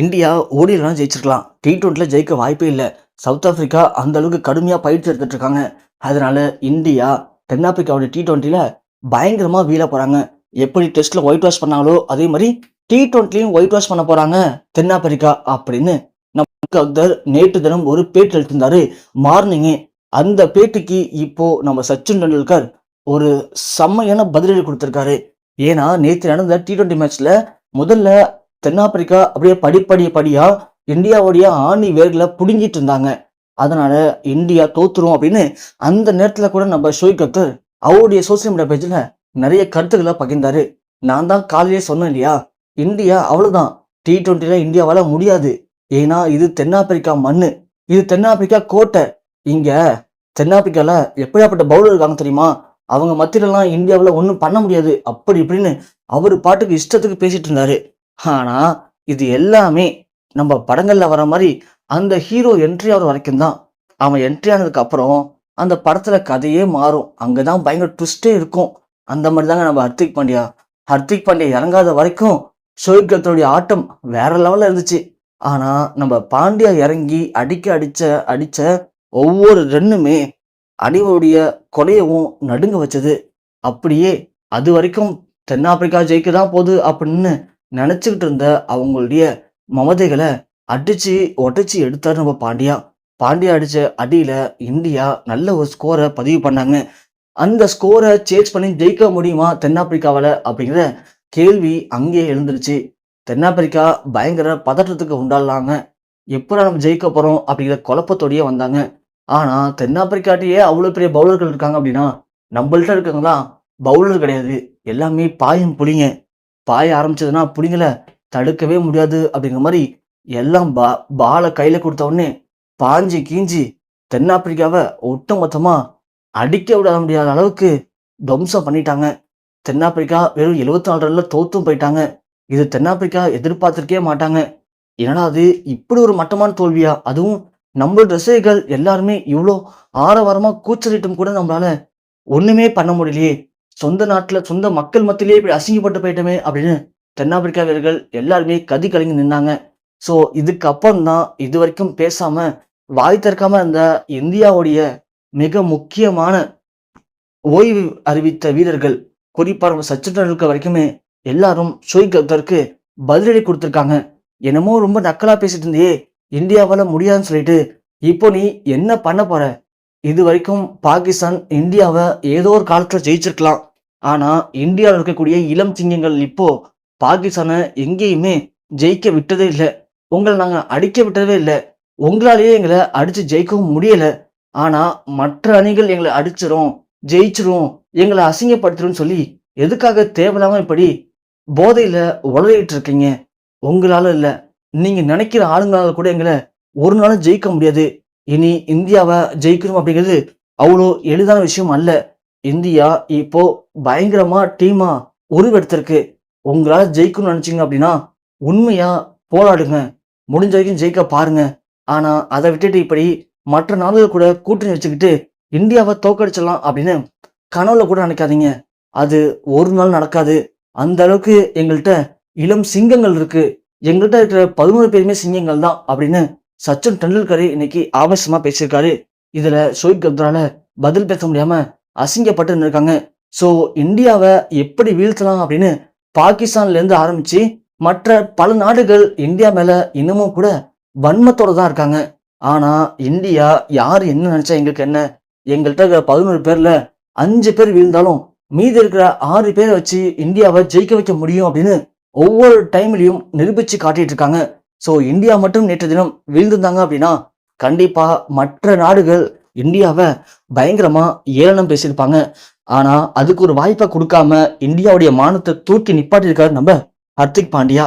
India ஓடிலாம் ஜெயிச்சிருக்கலாம். D டுவெண்ட்டியில் ஜெயிக்க வாய்ப்பே இல்லை. சவுத் ஆஃப்ரிக்கா அந்த அளவுக்கு கடுமையாக பயிற்சி எடுத்துட்டு இருக்காங்க. அதனால இந்தியா தென்னாப்பிரிக்காவோட டி ட்வெண்ட்டியில் பயங்கரமாக வீழ போகிறாங்க எப்படி டெஸ்ட்டில் ஒயிட் வாஷ் பண்ணாங்களோ அதே மாதிரி டி டுவெண்ட்டிலையும் ஒயிட் வாஷ் பண்ண போகிறாங்க தென்னாப்பிரிக்கா அப்படின்னு. நமக்கு அக்தர் நேற்று தினம் ஒரு பேட்டி எடுத்திருந்தாரு மார்னிங்கே அந்த பேட்டிக்கு இப்போ நம்ம சச்சின் டெண்டுல்கர் ஒரு செம்மையான பதிலடி கொடுத்துருக்காரு. ஏன்னா நேற்று நடந்த டி டுவெண்ட்டி மேட்ச்ல முதல்ல தென்னாப்பிரிக்கா அப்படியே படிப்படி படியா இந்தியாவுடைய ஆணி வேர்களை புடுங்கிட்டு இருந்தாங்க. அதனால இந்தியா தோத்துரும் அப்படின்னு அந்த நேரத்துல கூட நம்ம ஷோய் கத்தர் அவருடைய சோசியல் மீடியா பேஜ்ல நிறைய கருத்துக்களை பகிர்ந்தாரு. நான் தான் காலையிலே சொன்னேன் இல்லையா? இந்தியா அவ்வளவுதான். டி டுவெண்ட்டில இந்தியாவால முடியாது. ஏன்னா இது தென்னாப்பிரிக்கா மண்ணு. இது தென்னாப்பிரிக்கா கோட்டை. இங்க தென்னாப்பிரிக்கால எப்படியாப்பட்ட பவுலர் இருக்காங்க தெரியுமா? அவங்க மத்தியிலலாம் இந்தியாவில் ஒன்றும் பண்ண முடியாது. அப்படி இப்படின்னு அவர் பாட்டுக்கு இஷ்டத்துக்கு பேசிட்டு இருந்தாரு. ஆனா இது எல்லாமே நம்ம படங்கள்ல வர மாதிரி அந்த ஹீரோ என்ட்ரி ஆகிற வரைக்கும் தான். அவன் என்ட்ரி ஆனதுக்கு அப்புறம் அந்த படத்துல கதையே மாறும். அங்கதான் பயங்கர ட்விஸ்டே இருக்கும். அந்த மாதிரி தாங்க நம்ம ஹர்திக் பாண்டியா. ஹர்திக் பாண்டியா இறங்காத வரைக்கும் ஷோயிப் கத்தருடைய ஆட்டம் வேற லெவல்ல இருந்துச்சு. ஆனா நம்ம பாண்டியா இறங்கி அடிக்க அடிச்ச அடிச்ச ஒவ்வொரு ரன்னுமே அணிவருடைய கொலையவும் நடுங்க வச்சது. அப்படியே அது வரைக்கும் தென்னாப்பிரிக்கா ஜெயிக்க தான் போகுது அப்படின்னு நினச்சிக்கிட்டு இருந்த அவங்களுடைய மமதைகளை அடித்து உடைச்சி எடுத்தார் நம்ம பாண்டியா. பாண்டியா அடித்த அடியில் இந்தியா நல்ல ஒரு ஸ்கோரை பதிவு பண்ணாங்க. அந்த ஸ்கோரை சேஸ் பண்ணி ஜெயிக்க முடியுமா தென்னாப்பிரிக்காவில் அப்படிங்கிற கேள்வி அங்கேயே எழுந்துருச்சு. தென்னாப்பிரிக்கா பயங்கர பதற்றத்துக்கு உண்டாடலாங்க எப்படா நம்ம ஜெயிக்க போகிறோம் அப்படிங்கிற குழப்பத்தோடயே வந்தாங்க. ஆனால் தென்னாப்பிரிக்காட்டியே அவ்வளோ பெரிய பவுலர்கள் இருக்காங்க அப்படின்னா நம்மள்ட்ட இருக்கவங்களாம் பவுலர் கிடையாது. எல்லாமே பாயும் புளிங்க பாய ஆரம்பிச்சதுன்னா புளிங்களை தடுக்கவே முடியாது அப்படிங்கிற மாதிரி எல்லாம் பா பாலை கையில் கொடுத்த உடனே பாஞ்சி கீஞ்சி தென்னாப்பிரிக்காவை ஒட்டு மொத்தமா அடிக்க விட முடியாத அளவுக்கு துவம்சம் பண்ணிட்டாங்க. தென்னாப்பிரிக்கா வெறும் 74 நாலு ரன்ல தோத்தும் போயிட்டாங்க. இது தென்னாப்பிரிக்கா எதிர்பார்த்திருக்கே மாட்டாங்க. ஏன்னா அது? இப்படி ஒரு மட்டமான தோல்வியா? அதுவும் நம்ம ரசிகர்கள் எல்லாருமே இவ்வளோ ஆரவாரமாக கூச்சலிட்டும் கூட நம்மளால ஒன்றுமே பண்ண முடியலையே. சொந்த நாட்டுல சொந்த மக்கள் மத்தியிலேயே இப்படி அசிங்கப்பட்டு போயிட்டோமே அப்படின்னு தென்னாப்பிரிக்கா வீரர்கள் எல்லாருமே கதி கலங்கி நின்னாங்க. ஸோ இதுக்கப்புறம் தான் இது வரைக்கும் பேசாம வாய் திறக்காம இருந்த இந்தியாவுடைய மிக முக்கியமான ஓய்வு அறிவித்த வீரர்கள் குறிப்பாக சச்சின் டெண்டுல்கர் வரைக்குமே எல்லாரும் ஷோயிக் அக்தருக்கு பதிலடி கொடுத்துருக்காங்க. என்னமோ ரொம்ப நக்கலா பேசிட்டு இருந்தியே இந்தியாவால முடியாதுன்னு சொல்லிட்டு இப்போ நீ என்ன பண்ண போற? இது வரைக்கும் பாகிஸ்தான் இந்தியாவை ஏதோ ஒரு காலத்தில் ஜெயிச்சிருக்கலாம். ஆனால் இந்தியாவில் இருக்கக்கூடிய இளம் சிங்கங்கள் இப்போ பாகிஸ்தானை எங்கேயுமே ஜெயிக்க விட்டதே இல்லை. உங்களை நாங்கள் அடிக்க விட்டதே இல்லை. உங்களாலேயே எங்களை அடித்து ஜெயிக்கவும் முடியலை. ஆனால் மற்ற அணிகள் எங்களை அடிச்சிரும் ஜெயிச்சிரும் எங்களை அசிங்கப்படுத்திடும் சொல்லி எதுக்காக தேவையில்லாமல் இப்படி போதையில் உளறிட்டு இருக்கீங்க உங்களால இல்லை. நீங்கள் நினைக்கிற ஆளுங்களால் கூட எங்களை ஒரு நாளும் ஜெயிக்க முடியாது. இனி இந்தியாவை ஜெயிக்கணும் அப்படிங்கிறது அவ்வளோ எளிதான விஷயம் அல்ல. இந்தியா இப்போ பயங்கரமா டீமா உருவெடுத்திருக்கு. உங்களால் ஜெயிக்கணும்னு நினச்சிங்க அப்படின்னா உண்மையா போராடுங்க. முடிஞ்ச வரைக்கும் ஜெயிக்க பாருங்க. ஆனா அதை விட்டுட்டு இப்படி மற்ற நாடுகள் கூட கூட்டணி வச்சுக்கிட்டு இந்தியாவை தோக்கடிச்சிடலாம் அப்படின்னு கனவுல கூட நினைக்காதீங்க. அது ஒரு நாள் நடக்காது. அந்த அளவுக்கு எங்கள்கிட்ட இளம் சிங்கங்கள் இருக்கு. எங்கள்கிட்ட இருக்கிற பதினோரு பேருமே சிங்கங்கள் தான் அப்படின்னு சச்சின் டெண்டுல்கரே இன்னைக்கு ஆவேசமா பேசியிருக்காரு. இதுல ஷோயிப் கப்ரால பதில் பேச முடியாம அசிங்கப்பட்டு இருக்காங்க ஸோ இந்தியாவை எப்படி வீழ்த்தலாம் அப்படின்னு பாகிஸ்தான்ல இருந்து ஆரம்பிச்சு மற்ற பல நாடுகள் இந்தியா மேல இன்னமும் கூட வன்மத்தோட தான் இருக்காங்க. ஆனா இந்தியா யார் என்ன நினைச்சா எங்களுக்கு என்ன? எங்கள்கிட்ட இருக்கிற பதினோரு பேர்ல அஞ்சு பேர் வீழ்ந்தாலும் மீதி இருக்கிற ஆறு பேரை வச்சு இந்தியாவை ஜெயிக்க வைக்க முடியும் அப்படின்னு ஒவ்வொரு டைம்லையும் நிரூபிச்சு காட்டிட்டு இருக்காங்க. ஸோ இந்தியா மட்டும் நேற்று தினம் வீழ்ந்திருந்தாங்க அப்படின்னா கண்டிப்பாக மற்ற நாடுகள் இந்தியாவை பயங்கரமா ஏளனம் பேசியிருப்பாங்க. ஆனா அதுக்கு ஒரு வாய்ப்பை கொடுக்காம இந்தியாவுடைய மானத்தை தூக்கி நிப்பாட்டியிருக்காரு நம்ம ஹர்திக் பாண்டியா.